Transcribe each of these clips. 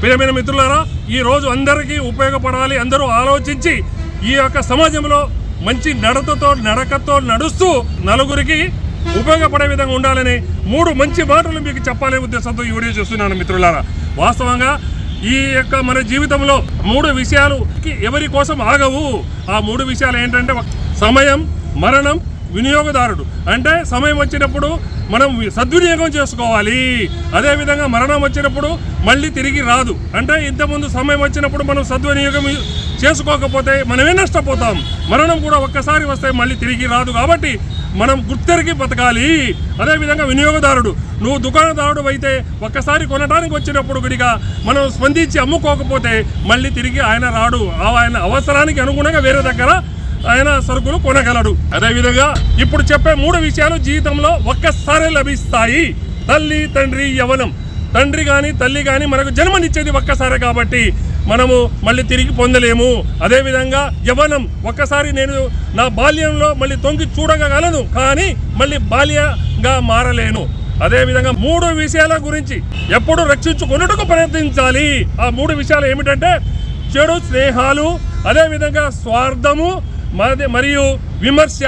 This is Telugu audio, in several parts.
ప్రియమైన మిత్రులారా ఈ రోజు అందరికీ ఉపయోగపడాలి అందరూ ఆలోచించి ఈ యొక్క సమాజంలో మంచి నడతతో నడకతో నడుస్తూ నలుగురికి ఉపయోగపడే విధంగా ఉండాలని మూడు మంచి మాటలు మీకు చెప్పాలనే ఉద్దేశంతో ఈ వీడియో చూస్తున్నాను మిత్రులారా. వాస్తవంగా ఈ యొక్క మన జీవితంలో మూడు విషయాలు ఎవరి కోసం ఆగవు. ఆ మూడు విషయాలు ఏంటంటే సమయం మరణం వినియోగదారుడు. అంటే సమయం వచ్చినప్పుడు మనం సద్వినియోగం చేసుకోవాలి. అదేవిధంగా మరణం వచ్చినప్పుడు మళ్ళీ తిరిగి రాదు. అంటే ఇంతకుముందు సమయం వచ్చినప్పుడు మనం సద్వినియోగం చేసుకోకపోతే మనమే నష్టపోతాం. మరణం కూడా ఒక్కసారి వస్తే మళ్ళీ తిరిగి రాదు కాబట్టి మనం గుర్తెరిగి బతకాలి. అదేవిధంగా వినియోగదారుడు. నువ్వు దుకాణదారుడు అయితే ఒక్కసారి కొనడానికి వచ్చినప్పుడు గుడిగా మనం స్పందించి అమ్ముకోకపోతే మళ్ళీ తిరిగి ఆయన రాడు. ఆయన అవసరానికి అనుగుణంగా వేరే దగ్గర ఆయన సరుకులు కొనగలడు. అదేవిధంగా ఇప్పుడు చెప్పే మూడు విషయాలు జీవితంలో ఒక్కసారే లభిస్తాయి. తల్లి తండ్రి యవనం. తండ్రి కానీ తల్లి కానీ మనకు జన్మనిచ్చేది ఒక్కసారే కాబట్టి మనము మళ్ళీ తిరిగి పొందలేము. అదేవిధంగా యవనం ఒక్కసారి నేను నా బాల్యంలో మళ్ళీ తొంగి చూడగలను కానీ మళ్ళీ బాల్యంగా మారలేను. అదేవిధంగా మూడు విషయాల గురించి ఎప్పుడు రక్షించుకున్నట్టుకు ప్రయత్నించాలి. ఆ మూడు విషయాలు ఏమిటంటే చెడు స్నేహాలు అదేవిధంగా స్వార్థము మరి- మరియు విమర్శ.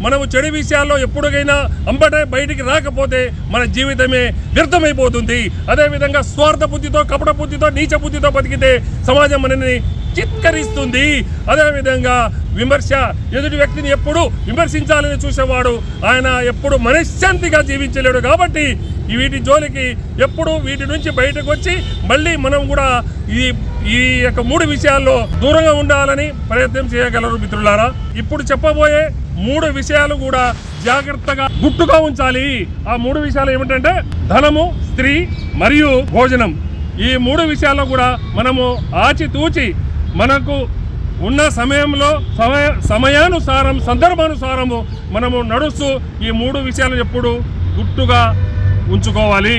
మనము చెడు విషయాల్లో ఎప్పుడైనా అంబటే బయటికి రాకపోతే మన జీవితమే వ్యర్థమైపోతుంది. అదేవిధంగా స్వార్థ బుద్ధితో కపట బుద్ధితో నీచ బుద్ధితో బతికితే సమాజం మనని చిత్కరిస్తుంది. అదేవిధంగా విమర్శ. ఎదుటి వ్యక్తిని ఎప్పుడు విమర్శించాలని చూసేవాడు. ఆయన ఎప్పుడు మనశ్శాంతిగా జీవించలేడు కాబట్టి వీటి జోలికి ఎప్పుడు వీటి నుంచి బయటకు వచ్చి మళ్ళీ మనం కూడా ఈ ఈ యొక్క మూడు విషయాల్లో దూరంగా ఉండాలని ప్రయత్నం చేయగలరు మిత్రులారా. ఇప్పుడు చెప్పబోయే మూడు విషయాలు కూడా జాగ్రత్తగా గుట్టుగా ఉంచాలి. ఆ మూడు విషయాలు ఏమిటంటే ధనము స్త్రీ మరియు భోజనం. ఈ మూడు విషయాల్లో కూడా మనము ఆచితూచి మనకు ఉన్న సమయంలో సమయ సమయానుసారం సందర్భానుసారము మనము నడుస్తూ ఈ మూడు విషయాలు ఎప్పుడు గుట్టుగా ఉంచుకోవాలి.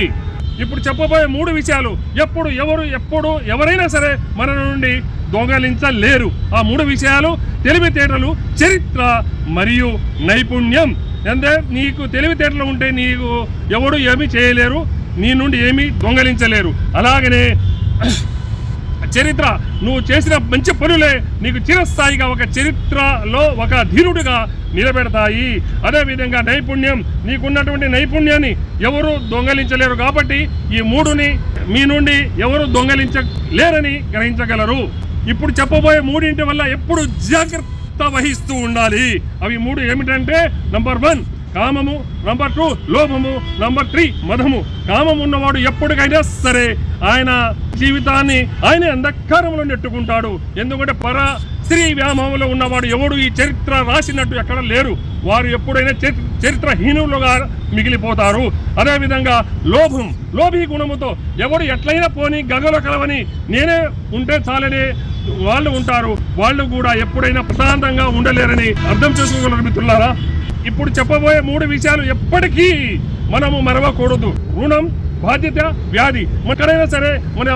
ఇప్పుడు చెప్పబోయే మూడు విషయాలు. ఎప్పుడు ఎవరు ఎప్పుడు ఎవరైనా సరే మన నుండి దొంగలించలేరు. ఆ మూడు విషయాలు తెలివితేటలు చరిత్ర మరియు నైపుణ్యం. అంటే నీకు తెలివితేటలు ఉంటే నీకు ఎవడు ఏమీ చేయలేరు నీ నుండి ఏమీ దొంగలించలేరు. అలాగనే చరిత్ర. నువ్వు చేసిన మంచి పనులే నీకు చిరస్థాయిగా ఒక చరిత్రలో ఒక ధీరుడిగా నిలబెడతాయి. అదేవిధంగా నైపుణ్యం నీకున్నటువంటి నైపుణ్యాన్ని ఎవరు దొంగలించలేరు కాబట్టి ఈ మూడుని మీ నుండి ఎవరు దొంగలించలేరని గ్రహించగలరు. ఇప్పుడు చెప్పబోయే మూడింటి వల్ల ఎప్పుడు జాగ్రత్త వహిస్తూ ఉండాలి. అవి మూడు ఏమిటంటే నంబర్ వన్ కామము నంబర్ టూ లోభము నంబర్ త్రీ మదము కామం ఉన్నవాడు ఎప్పటికైనా సరే ఆయన జీవితాన్ని ఆయన అంధకారంలో నెట్టుకుంటాడు. ఎందుకంటే పర స్త్రీ వ్యామోహంలో ఉన్నవాడు ఎవడు ఈ చరిత్ర రాసినట్టు ఎక్కడ లేరు. వారు ఎప్పుడైనా చరి- చరిత్రహీనులుగా మిగిలిపోతారు. అదేవిధంగా లోభం లోభీ గుణముతో ఎవడు ఎట్లయినా పోని గగలో కలవని నేనే ఉంటే చాలనే వాళ్ళు ఉంటారు. వాళ్ళు కూడా ఎప్పుడైనా ప్రశాంతంగా ఉండలేరని అర్థం చేసుకోగలరు మిత్రులారా? ఇప్పుడు చెప్పబోయే మూడు విషయాలు ఎప్పటికీ మనము మరవకూడదు. రుణం బాధ్యత వ్యాధి. ఎక్కడైనా సరే మన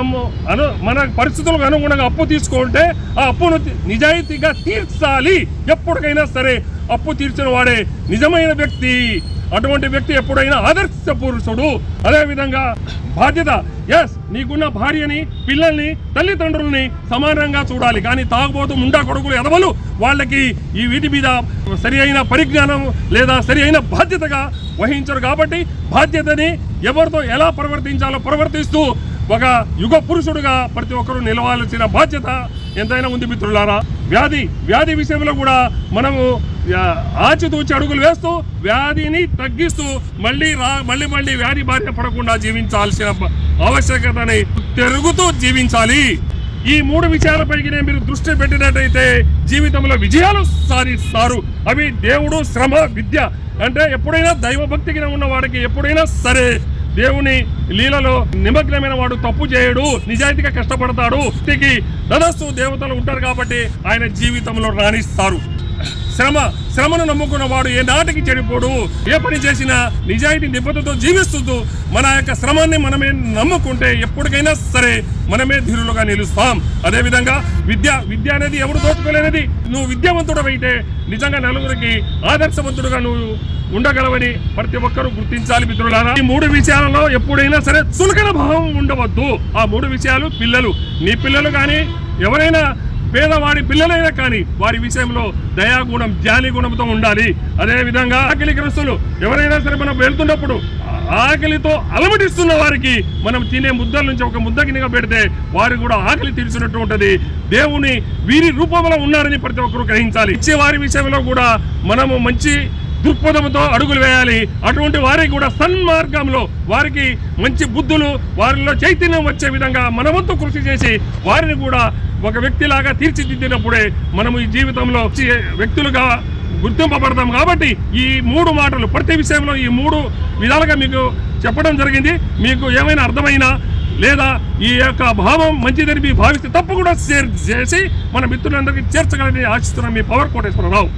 అను మన పరిస్థితులకు అనుగుణంగా అప్పు తీసుకుంటే ఆ అప్పును నిజాయితీగా తీర్చాలి. ఎప్పటికైనా సరే అప్పు తీర్చిన వాడే నిజమైన వ్యక్తి. అటువంటి వ్యక్తి ఎప్పుడైనా ఆదర్శ పురుషుడు. అదేవిధంగా బాధ్యత ఎస్ నీకున్న భార్యని పిల్లల్ని తల్లిదండ్రుల్ని సమానంగా చూడాలి. కానీ తాగుబోతు ముండా కొడుకులు ఎదవలు వాళ్ళకి ఈ వీటి మీద సరి అయిన పరిజ్ఞానం లేదా సరి అయిన బాధ్యతగా వహించరు కాబట్టి బాధ్యతని ఎవరితో ఎలా ప్రవర్తించాలో ప్రవర్తిస్తూ ఒక యుగ పురుషుడుగా ప్రతి ఒక్కరూ నిలవాల్సిన బాధ్యత ఎంతైనా ఉంది మిత్రులారా. వ్యాధి వ్యాధి విషయంలో కూడా మనము ఆచితూచి అడుగులు వేస్తూ వ్యాధిని తగ్గిస్తూ మళ్ళీ రా మళ్ళీ మళ్ళీ వ్యాధి బారిన పడకుండా జీవించాల్సిన ఆవశ్యకతని తిరుగుతూ జీవించాలి. ఈ మూడు విషయాలపైకి మీరు దృష్టి పెట్టినట్టయితే జీవితంలో విజయాలు సాధిస్తారు. అవి దేవుడు శ్రమ విద్య అంటే ఎప్పుడైనా దైవభక్తికి ఉన్న వాడికి ఎప్పుడైనా సరే దేవుని లీలలో నిమగ్నమైన వాడు తప్పు చేయడు నిజాయితీగా కష్టపడతాడు వ్యక్తికి ధనస్సు దేవతలు ఉంటారు కాబట్టి ఆయన జీవితంలో రాణిస్తారు. శ్రమ శ్రమను నమ్ముకున్న వాడు ఏ నాటికి చెడిపోడు? ఏ పని చేసినా నిజాయితీ నిబద్ధతతో జీవిస్తూ మన యొక్క శ్రమాన్ని మనమే నమ్ముకుంటే ఎప్పటికైనా సరే మనమే ధీరులుగా నిలుస్తాం. అదేవిధంగా విద్య విద్య అనేది ఎవరు దోచుకోలేనిది? నువ్వు విద్యావంతుడవైతే నిజంగా నలుగురికి ఆదర్శవంతుడుగా నువ్వు ఉండగలవని ప్రతి ఒక్కరూ గుర్తించాలి మిత్రులారా. ఈ మూడు విషయాలలో ఎప్పుడైనా సరే చులకన భావం ఉండవద్దు. ఆ మూడు విషయాలు పిల్లలు నీ పిల్లలు కానీ ఎవరైనా పేదవాడి పిల్లలైనా కానీ వారి విషయంలో దయాగుణం జాలి గుణంతో ఉండాలి. అదే విధంగా ఆకలి గ్రస్తులు ఎవరైనా సరే మనం వెళ్తున్నప్పుడు ఆకలితో అలమటిస్తున్న వారికి మనం తినే ముద్దల నుంచి ఒక ముద్ద కిందగా పెడితే వారు కూడా ఆకలి తీర్చినట్టు ఉంటుంది. దేవుని వీరి రూపంలో ఉన్నారని ప్రతి ఒక్కరు గ్రహించాలి. ఇచ్చే వారి విషయంలో కూడా మనము మంచి దృక్పథంతో అడుగులు వేయాలి. అటువంటి వారికి కూడా సన్మార్గంలో వారికి మంచి బుద్ధులు వారిలో చైతన్యం వచ్చే విధంగా మనమంతా కృషి చేసి వారిని కూడా ఒక వ్యక్తిలాగా తీర్చిదిద్దినప్పుడే మనము ఈ జీవితంలో వ్యక్తులుగా గుర్తింపబడతాం కాబట్టి ఈ మూడు మాటలు ప్రతి విషయంలో ఈ మూడు విధాలుగా మీకు చెప్పడం జరిగింది. మీకు ఏమైనా అర్థమైనా లేదా ఈ యొక్క భావం మంచిదని మీ భావిస్తే తప్పకుండా షేర్ చేసి మన మిత్రులందరికీ చేర్చగలని ఆశిస్తున్నాం మీ పవర్ కోటేశ్వరరావు.